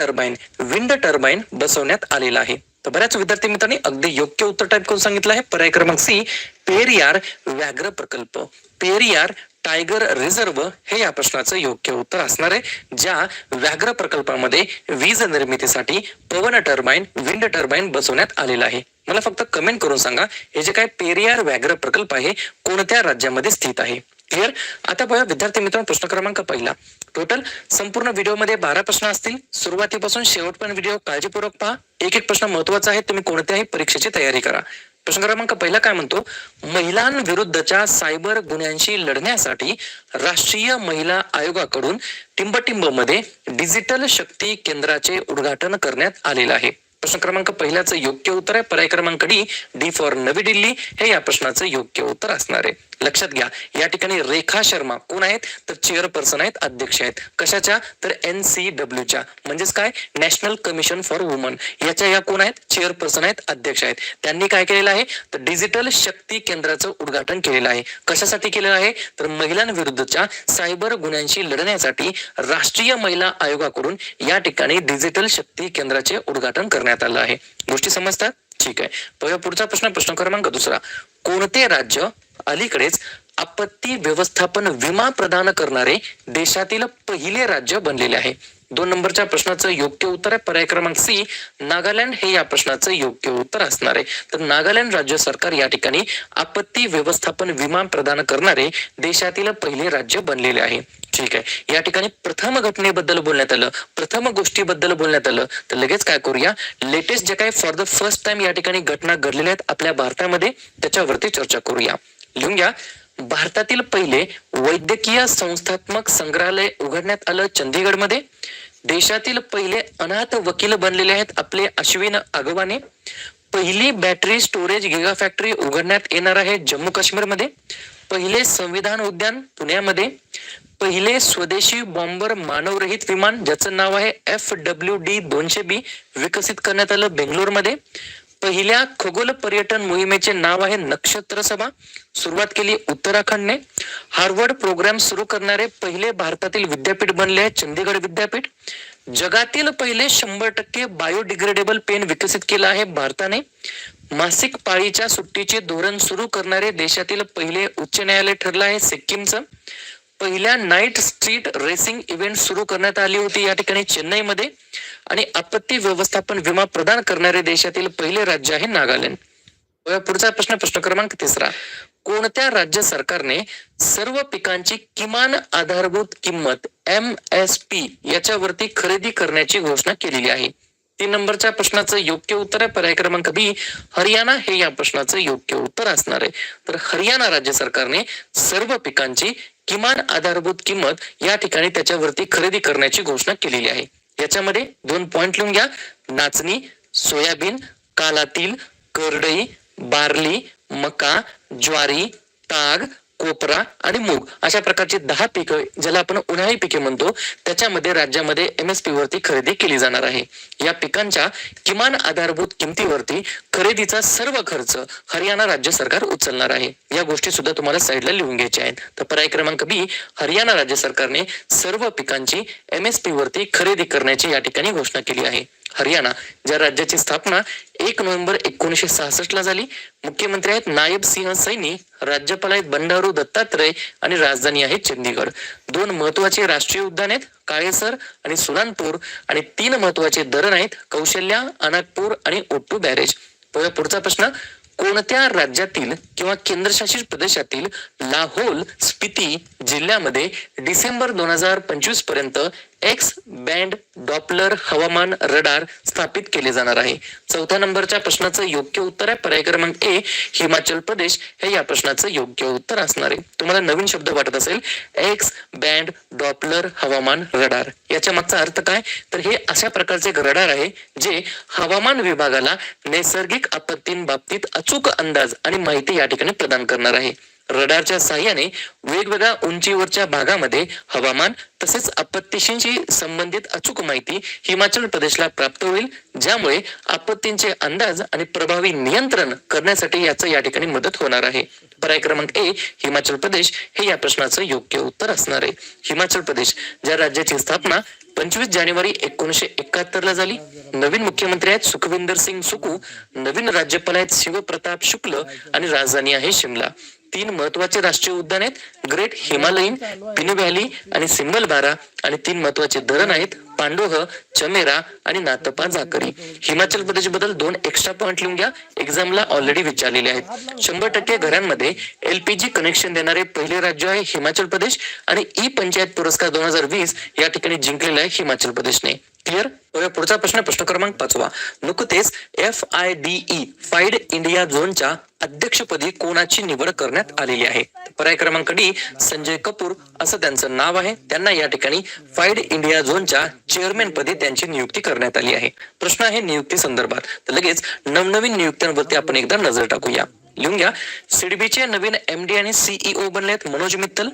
Turbine wind turbine बसवण्यात आलेला आहे. तर बऱ्याच विद्यार्थी मित्रांनी अगदी योग्य उत्तर टाईप करून सांगितलं आहे. पर्याय क्रमांक सी पेरियार व्याघ्र प्रकल्प. पेरियार टायगर रिझर्व हे या प्रश्नाचं योग्य उत्तर असणार आहे ज्या व्याघ्र प्रकल्पामध्ये वीज निर्मितीसाठी पवन टर्बाईन विंड टर्बाईन बसवण्यात आलेला आहे. मला फक्त कमेंट करून सांगा हे जे काय पेरियार व्याघ्र प्रकल्प आहे कोणत्या राज्यामध्ये स्थित आहे? क्लिअर? आता बघा विद्यार्थी मित्रांनो प्रश्न क्रमांक पहिला. टोटल संपूर्ण व्हिडिओमध्ये बारा प्रश्न असतील. सुरुवातीपासून शेवटपर्यंत व्हिडिओ काळजीपूर्वक पहा. एक एक प्रश्न महत्त्वाचा आहे तुम्ही कोणत्याही परीक्षेची तयारी करा. प्रश्न क्रमांक पहिला काय म्हणतो? महिलांविरुद्धच्या सायबर गुन्ह्यांशी लढण्यासाठी राष्ट्रीय महिला आयोगाकडून टिंबटिंबमध्ये डिजिटल शक्ती केंद्राचे उद्घाटन करण्यात आलेलं आहे. प्रश्न क्रमांक पहिल्याचं योग्य उत्तर आहे. पर्याय क्रमांक डी डी फॉर नवी दिल्ली. हे या प्रश्नाचं योग्य उत्तर असणार आहे. लक्षात घ्या. या ठिकाणी रेखा शर्मा. कोण आहेत? तर चेअरपर्सन आहेत अध्यक्ष आहेत. कशाच्या? तर एन सी डब्ल्यूच्या म्हणजेच काय? नॅशनल कमिशन फॉर वुमन याच्या या कोण आहेत? चेअरपर्सन आहेत अध्यक्ष आहेत. त्यांनी काय केलेलं आहे? तर डिजिटल शक्ती केंद्राचं उद्घाटन केलेलं आहे. कशासाठी केलेलं आहे? तर महिलांविरुद्धच्या सायबर गुन्ह्यांशी लढण्यासाठी राष्ट्रीय महिला आयोगाकडून या ठिकाणी डिजिटल शक्ती केंद्राचे उद्घाटन करण्यात आलं आहे. गोष्टी समजतात? ठीक आहे. पुढचा प्रश्न प्रश्न क्रमांक दुसरा. कोणते राज्य अलीकडेच आपत्ती व्यवस्थापन विमा प्रदान करणारे देशातील पहिले राज्य बनलेले आहे. दोन नंबरच्या प्रश्नाचं योग्य उत्तर आहे. पर्याय क्रमांक सी नागालँड हे या प्रश्नाचं योग्य उत्तर असणार आहे. तर नागालँड राज्य सरकार या ठिकाणी आपत्ती व्यवस्थापन विमा प्रदान करणारे देशातील पहिले राज्य बनलेले आहे. ठीक आहे. या ठिकाणी प्रथम घटनेबद्दल बोलण्यात आलं. प्रथम गोष्टीबद्दल बोलण्यात आलं. तर लगेच काय करूया? लेटेस्ट जे काही फॉर द फर्स्ट टाइम या ठिकाणी घटना घडलेल्या आहेत आपल्या भारतामध्ये त्याच्यावरती चर्चा करूया. लिहून घ्या. भारतातील पहिले वैद्यकीय संस्थात्मक संग्रहालय उघडण्यात आलं चंदीगडमध्ये. देशातील पहिले अनाथ वकील बनलेले आहेत आपले अश्विन आगवाने. पहिली बॅटरी स्टोरेज गिगा फॅक्टरी उघडण्यात येणार आहे जम्मू काश्मीरमध्ये. पहिले संविधान उद्यान पुण्यामध्ये. पहिले स्वदेशी बॉम्बर मानवरहित विमान ज्याचं नाव आहे एफ डब्ल्यू डी दोनशे बी विकसित करण्यात आलं बेंगलोरमध्ये. पहिल्या खगोल पर्यटन मोहिमेचे नाव आहे नक्षत्र सभा. सुरुवात केली उत्तराखंडने. हार्वर्ड प्रोग्राम सुरू करणारे पहिले भारतातील विद्यापीठ बनले आहे चंदीगड विद्यापीठ. जगातील पहिले शंभर टक्के बायोडिग्रेडेबल पेन विकसित केलं आहे भारताने. मासिक पाळीच्या सुट्टीचे धोरण सुरू करणारे देशातील पहिले उच्च न्यायालय ठरलं आहे सिक्कीमचं. पहिल्या नाईट स्ट्रीट रेसिंग इव्हेंट सुरू करण्यात आली होती या ठिकाणी चेन्नईमध्ये. आणि आपत्ती व्यवस्थापन विमा प्रदान करणारे देशातील पहिले राज्य आहे नागालँड. पुढचा प्रश्न प्रश्न क्रमांक तिसरा. कोणत्या राज्य सरकारने सर्व पिकांची किमान आधारभूत किंमत एम एस पी याच्यावरती खरेदी करण्याची घोषणा केलेली आहे? तीन नंबरच्या प्रश्नाचं योग्य उत्तर आहे. पर्याय क्रमांक बी हरियाणा हे या प्रश्नाचं योग्य उत्तर असणार आहे. तर हरियाणा राज्य सरकारने सर्व पिकांची किमान आधारभूत किंमत या ठिकाणी त्याच्यावरती खरेदी करण्याची घोषणा केलेली आहे. याच्यामध्ये दोन पॉइंट लिहून घ्या. नाचणी सोयाबीन कालातील करडई बार्ली मका ज्वारी ताग कोपरा आणि मूग अशा प्रकारची दहा पिकं ज्याला आपण उन्हाळी पिके म्हणतो त्याच्यामध्ये राज्यामध्ये एम एस वरती खरेदी केली जाणार आहे. या पिकांच्या किमान आधारभूत किमतीवरती खरेदीचा सर्व खर्च हरियाणा राज्य सरकार उचलणार आहे. या गोष्टी सुद्धा तुम्हाला साईडला लिहून घ्यायच्या आहेत. तर पर्याय क्रमांक बी हरियाणा राज्य सरकारने सर्व पिकांची एम एस वरती खरेदी करण्याची या ठिकाणी घोषणा केली आहे. हरियाणा ज्या राज्याची स्थापना एक नोव्हेंबर एकोणीसशे सहासष्ट ला झाली मुख्यमंत्री आहेत नायब सिंह सैनी राज्यपाल आहेत बंडारू दत्तात्रय आणि राजधानी आहे चंदीगड. दोन महत्त्वाचे राष्ट्रीय उद्यान आहेत काळेसर आणि सुलानपूर आणि तीन महत्त्वाचे धरण आहेत कौशल्या अनागपूर आणि ओट्टू बॅरेज. पुढचा प्रश्न. कोणत्या राज्यातील किंवा केंद्रशासित प्रदेशातील लाहोल स्पिती जिल्ह्यामध्ये डिसेंबर दोन हजार पंचवीसपर्यंत एक्स बँड डॉपलर हवामान रडार स्थापित केले जाणार आहे. चौथ्या नंबरच्या प्रश्नाचं योग्य उत्तर आहे. पर्याय क्रमांक ए हिमाचल प्रदेश. हे या प्रश्नाचं योग्य उत्तर असणार आहे. तुम्हाला नवीन शब्द वाटत असेल एक्स बँड डॉपलर हवामान रडार. याच्या मागचा अर्थ काय? तर हे अशा प्रकारचे एक रडार आहे जे हवामान विभागाला नैसर्गिक आपत्तींबाबतीत अचूक अंदाज आणि माहिती या ठिकाणी प्रदान करणार आहे. रडारच्या साह्याने वेगवेगळ्या उंचीवरच्या भागामध्ये हवामान तसेच आपत्तीशी संबंधित अचूक माहिती हिमाचल प्रदेशला प्राप्त होईल ज्यामुळे आपत्तींचे अंदाज आणि प्रभावी नियंत्रण करण्यासाठी याचं या ठिकाणी मदत होणार आहे. पर्याय क्रमांक ए हिमाचल प्रदेश हे या प्रश्नाचं योग्य उत्तर असणार आहे. हिमाचल प्रदेश ज्या राज्याची स्थापना पंचवीस जानेवारी एकोणीशे एकाहत्तर ला झाली. नवीन मुख्यमंत्री आहेत सुखविंदर सिंग सुकू नवीन राज्यपाल आहेत शिवप्रताप शुक्ल आणि राजधानी आहे शिमला. तीन महत्त्वाचे राष्ट्रीय उद्यान आहेत. ग्रेट हिमालयीन पिनू व्हॅली आणि सिम्बल बारा आणि तीन महत्त्वाचे धरण आहेत. पांडोह चमेरा आणि नातपा जाकरी हिमाचल प्रदेशबद्दल दोन एक्स्ट्रा पॉइंट लिहून घ्या. एक्झामला ऑलरेडी विचारलेले आहेत. शंभर टक्के घरांमध्ये एलपीजी कनेक्शन देणारे पहिले राज्य आहे हिमाचल प्रदेश. आणि ई पंचायत पुरस्कार दोन हजार वीस या ठिकाणी जिंकलेला आहे हिमाचल प्रदेशने. क्लिअर बघा पुढचा प्रश्न प्रश्न क्रमांक पाचवा. नुकतेच एफ आय डीई फाईड इंडिया झोनच्या अध्यक्षपदी कोणाची निवड करण्यात आलेली आहे? पर्याय क्रमांक डी संजय कपूर असं त्यांचं नाव आहे. त्यांना या ठिकाणी फाईड इंडिया झोनच्या चेअरमॅन पदी त्यांची नियुक्ती करण्यात आली आहे. प्रश्न आहे नियुक्ती संदर्भात. तर लगेच नवनवीन नियुक्त्यांवरती आपण एकदा नजर टाकूया. लिहून घ्या. सिडबीचे नवीन एमडी आणि सीईओ बनलेत मनोज मित्तल.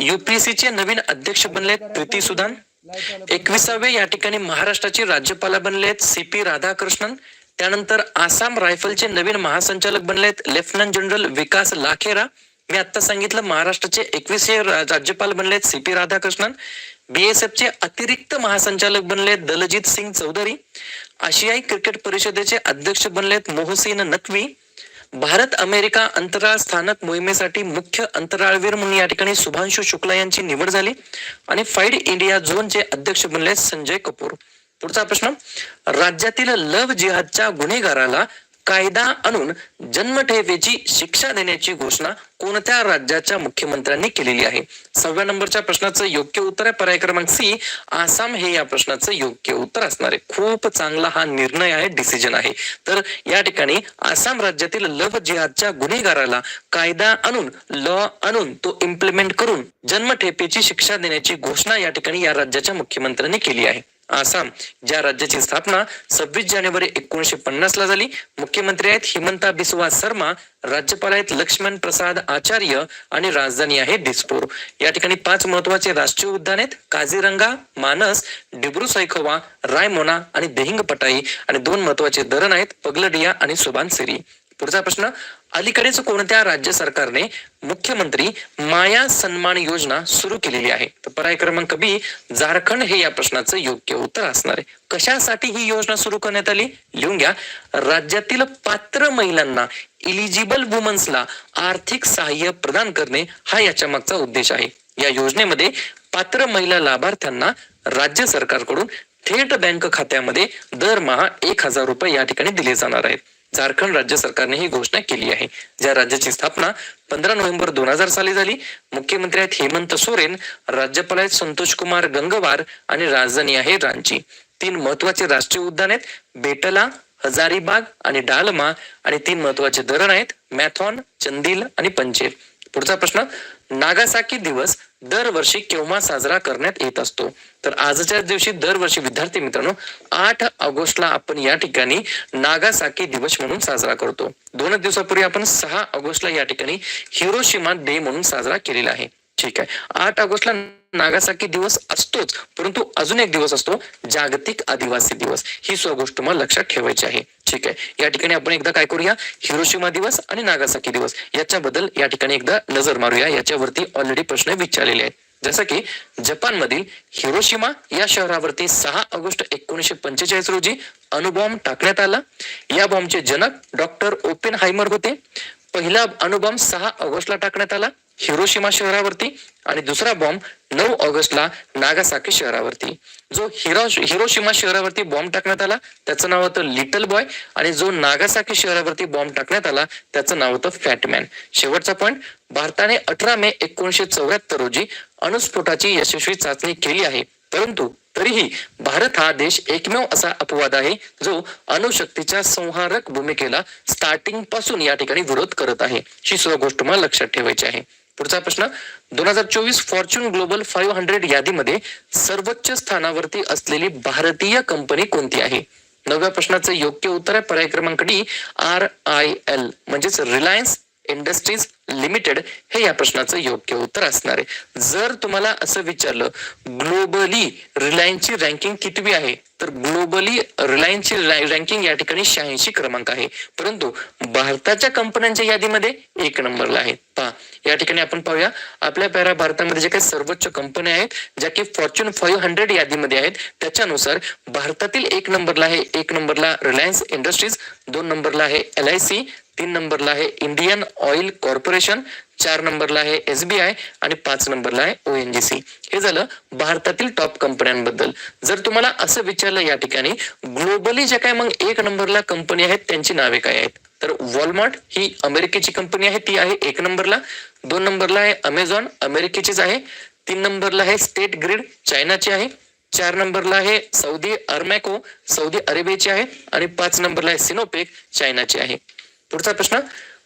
युपीएससीचे चे नवीन अध्यक्ष बनलेत प्रीती सुदान. एकविसावे या ठिकाणी महाराष्ट्राचे राज्यपाल बनलेत सी पी राधाकृष्णन. त्यानंतर आसाम रायफलचे नवीन महासंचालक बनलेत लेफ्टनंट जनरल विकास लाखेरा. मी आता सांगितलं महाराष्ट्राचे एकवीसशे राज्यपाल बनलेत सी पी राधाकृष्णन. बीएसएफ चे अतिरिक्त महासंचालक बनलेत दलजीत सिंग चौधरी. आशियाई क्रिकेट परिषदेचे अध्यक्ष बनलेत मोहसिन नकवी. भारत अमेरिका अंतराळ स्थानक मोहिमेसाठी मुख्य अंतराळवीर म्हणून या ठिकाणी शुभांशु शुक्ला यांची निवड झाली. आणि फाईड इंडिया झोनचे अध्यक्ष बनले संजय कपूर. पुढचा प्रश्न राज्यातील लव जिहादच्या गुन्हेगाराला कायदा आणून जन्मठेपेची शिक्षा देण्याची घोषणा कोणत्या राज्याच्या मुख्यमंत्र्यांनी केलेली आहे? सहाव्या नंबरच्या प्रश्नाचं योग्य उत्तर आहे. पर्याय क्रमांक सी आसाम हे या प्रश्नाचं योग्य उत्तर असणार आहे. खूप चांगला हा निर्णय आहे डिसिजन आहे. तर या ठिकाणी आसाम राज्यातील लव जिहादच्या गुन्हेगाराला कायदा आणून लॉ आणून तो इम्प्लिमेंट करून जन्मठेपेची शिक्षा देण्याची घोषणा या ठिकाणी या राज्याच्या मुख्यमंत्र्यांनी केली आहे. आसाम ज्या राज्याची स्थापना सव्वीस जानेवारी एकोणीशे पन्नास ला झाली. मुख्यमंत्री आहेत हिमंता बिस्वा शर्मा राज्यपाल आहेत लक्ष्मण प्रसाद आचार्य आणि राजधानी आहे दिसपूर या ठिकाणी पाच महत्त्वाचे राष्ट्रीय उद्यान आहेत. काझीरंगा मानस डिब्रू सैखोवा रायमोना आणि देहिंग पटाई आणि दोन महत्त्वाचे धरण आहेत पगलडिया आणि सुबानसिरी. पुढचा प्रश्न अलीकडेच कोणत्या राज्य सरकारने मुख्यमंत्री माया सन्मान योजना सुरू केलेली आहे? तर पर्याय क्रमांक बी झारखंड हे या प्रश्नाचं योग्य उत्तर असणार आहे. कशासाठी ही योजना सुरू करण्यात आली? लिहून घ्या. राज्यातील पात्र महिलांना इलिजिबल वुमन्सला आर्थिक सहाय्य प्रदान करणे हा याच्या मागचा उद्देश आहे. या योजनेमध्ये पात्र महिला लाभार्थ्यांना राज्य सरकारकडून थेट बँक खात्यामध्ये दरमहा एक हजार रुपये या ठिकाणी दिले जाणार आहेत. झारखंड राज्य सरकारने ही घोषणा केली आहे. ज्या राज्याची स्थापना पंधरा नोव्हेंबर दोन हजार साली झाली मुख्यमंत्री आहेत हेमंत सोरेन राज्यपाल आहेत संतोष कुमार गंगवार आणि राजधानी आहे रांची. तीन महत्त्वाचे राष्ट्रीय उद्यान आहेत बेटला हजारीबाग आणि डालमा. आणि तीन महत्त्वाचे धरण आहेत मॅथॉन चंदील आणि पंचेल पुढचा प्रश्न नागासाकी दिवस दरवर्षी केव्हा साजरा करण्यात येत असतो? तर आजच्या दिवशी दरवर्षी विद्यार्थी मित्रांनो आठ ऑगस्टला आपण या ठिकाणी नागासाकी दिवस म्हणून साजरा करतो. दोन दिवसापूर्वी आपण सहा ऑगस्टला या ठिकाणी हिरोशिमा डे म्हणून साजरा केलेला आहे. ठीक आहे. आठ ऑगस्टला नागासाकी दिवस असतोच परंतु अजून एक दिवस असतो जागतिक आदिवासी दिवस. ही सो गोष्ट तुम्हाला लक्षात ठेवायची आहे. ठीक आहे. या ठिकाणी आपण एकदा काय करूया? हिरोशिमा दिवस आणि नागासाकी दिवस. याच्याबद्दल या ठिकाणी एकदा नजर मारूया. याच्यावरती ऑलरेडी प्रश्न विचारलेले आहेत. जसं की जपानमधील हिरोशिमा या शहरावरती सहा ऑगस्ट एकोणीशे पंचेचाळीस रोजी अणुबॉम्ब टाकण्यात आला. या बॉम्बचे जनक डॉक्टर ओपेन हायमर होते. पहिला अणुबॉम्ब सहा ऑगस्टला टाकण्यात आला. हिरोशिमा शहरावरती आणि दुसरा बॉम्ब नऊ ऑगस्टला नागासाकी शहरावरती. जो हिरो हिरोशिमा शहरावरती बॉम्ब टाकण्यात आला त्याचं नाव होतं लिटल बॉय आणि जो नागासाकी शहरावरती बॉम्ब टाकण्यात आला त्याचं नाव होतं फॅटमॅन. शेवटचा पॉइंट भारताने अठरा मे एकोणीशे चौऱ्याहत्तर रोजी अणुस्फोटाची यशस्वी चाचणी केली आहे. परंतु तरीही भारत हा देश एकमेव असा अपवाद आहे जो अणुशक्तीच्या संहारक भूमिकेला स्टार्टिंगपासून या ठिकाणी विरोध करत आहे. ही सुद्धा गोष्ट मला लक्षात ठेवायची आहे. पुढचा प्रश्न दोन हजार चोवीस फॉर्च्यून ग्लोबल फाईव्ह हंड्रेड यादीमध्ये सर्वोच्च स्थानावरती असलेली भारतीय कंपनी कोणती आहे? नवव्या प्रश्नाचं योग्य उत्तर आहे पर्याय क्रमांक डी आर आय एल म्हणजेच रिलायन्स इंडस्ट्रीज लिमिटेड हे या प्रश्नाचं योग्य उत्तर असणार आहे. जर तुम्हाला असं विचारलं ग्लोबली रिलायन्सची रँकिंग कितवी आहे? तर ग्लोबली रिलायन्सची रँकिंग या ठिकाणी शहाऐंशी क्रमांक आहे. परंतु भारताच्या कंपन्यांच्या यादीमध्ये एक नंबरला आहे. पहा या ठिकाणी आपण पाहूया. आपल्या पॅरा भारतामध्ये जे काही सर्वोच्च कंपन्या आहेत ज्या की फॉर्च्यून फाईव्ह हंड्रेड यादीमध्ये आहेत त्याच्यानुसार भारतातील एक नंबरला आहे एक नंबरला रिलायन्स इंडस्ट्रीज दोन नंबरला आहे एल आय सी तीन नंबरला आहे इंडियन ऑइल कॉर्पोरेशन चार नंबरला आहे एसबीआय आणि पाच नंबरला आहे ओएनजीसी हे झालं भारतातील टॉप कंपन्यांबद्दल. जर तुम्हाला असं विचारलं या ठिकाणी ग्लोबली ज्या काय मग एक नंबरला कंपनी आहेत त्यांची नावे काय आहेत? तर वॉलमार्ट ही अमेरिकेची कंपनी आहे ती आहे एक नंबरला. दोन नंबरला आहे अमेझॉन अमेरिकेचीच आहे. तीन नंबरला आहे स्टेट ग्रिड चायनाची आहे. चार नंबरला आहे सौदी अरमॅको सौदी अरेबियाची आहे. आणि पाच नंबरला आहे सिनोपेक चायनाची आहे. पुढचा प्रश्न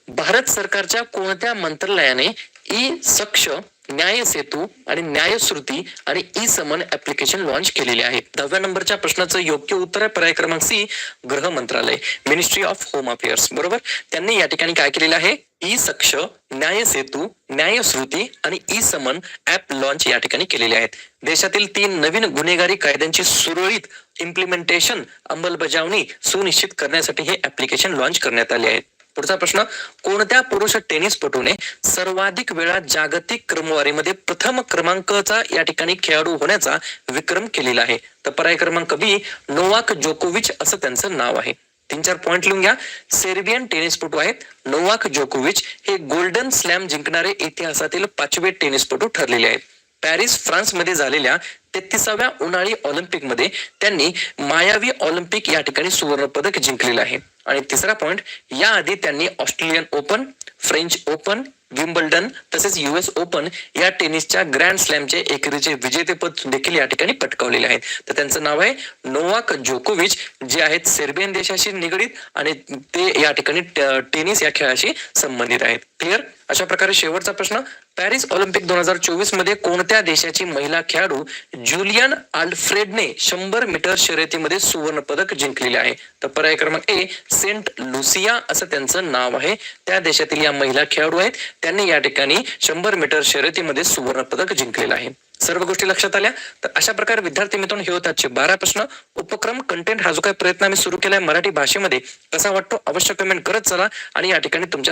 भारत सरकारच्या कोणत्या मंत्रालयाने ई सक्ष न्याय सेतू आणि न्यायश्रुती आणि ई समन ऍप्लिकेशन लॉन्च केलेले आहे? दहाव्या नंबरच्या प्रश्नाचं योग्य उत्तर आहे पर्याय क्रमांक सी गृह मंत्रालय. मिनिस्ट्री ऑफ होम अफेअर्स बरोबर? त्यांनी या ठिकाणी काय केलेलं आहे? ई सक्ष न्याय सेतू न्यायश्रुती आणि ई समन ऍप लॉन्च या ठिकाणी केलेले आहेत. देशातील तीन नवीन गुन्हेगारी कायद्यांची सुरळीत इम्प्लिमेंटेशन अंमलबजावणी सुनिश्चित करण्यासाठी हे ऍप्लिकेशन लॉन्च करण्यात आले आहे पुढचा प्रश्न कोणत्या पुरुष टेनिसपटूने सर्वाधिक वेळा जागतिक क्रमवारीमध्ये प्रथम क्रमांकाचा या ठिकाणी खेळाडू होण्याचा विक्रम केलेला आहे? तर पर्याय क्रमांक बी नोवाक जोकोविच असं त्यांचं नाव आहे. तीन चार पॉइंट लिहून घ्या. सेर्बियन टेनिसपटू आहेत. नोवाक जोकोविच हे गोल्डन स्लॅम जिंकणारे इतिहासातील पाचवे टेनिसपटू ठरलेले आहेत. पॅरिस फ्रान्समध्ये झालेल्या तेहतीसाव्या उन्हाळी ऑलिम्पिकमध्ये त्यांनी मायावी ऑलिम्पिक या ठिकाणी सुवर्ण पदक जिंकलेलं आहे. आणि तिसरा पॉईंट याआधी त्यांनी Australian Open French Open Wimbledon तसेच युएस ओपन या टेनिसच्या ग्रँड स्लॅमचे एकेरीचे विजेतेपद देखील या ठिकाणी पटकावलेले आहेत. तर त्यांचं नाव आहे नोवाक जोकोविच जे आहेत सेर्बियन देशाशी निगडीत आणि ते या ठिकाणी टेनिस या खेळाशी संबंधित आहेत. क्लिअर अशा प्रकारे शेवटचा प्रश्न. पॅरिस ऑलिम्पिक दोन हजार चोवीसमध्ये कोणत्या देशाची महिला खेळाडू ज्युलियन आल्फ्रेडने शंभर मीटर शर्यतीमध्ये सुवर्ण पदक जिंकलेले आहे? तर पर्याय क्रमांक ए सेंट लुसिया असं त्यांचं नाव आहे. त्या देशातील या महिला खेळाडू आहेत. त्यांनी या ठिकाणी शंभर मीटर शर्यतीमध्ये सुवर्ण पदक जिंकलेलं आहे. सर्व गोष्टी लक्षात आल्या? तर अशा प्रकारे विद्यार्थी मित्रांनो हे होतात आजचे बारा प्रश्न. उपक्रम कंटेंट हा जो काही प्रयत्न आम्ही सुरू केलाय मराठी भाषेमध्ये कसा वाटतो अवश्य कमेंट करत चला आणि या ठिकाणी तुमच्या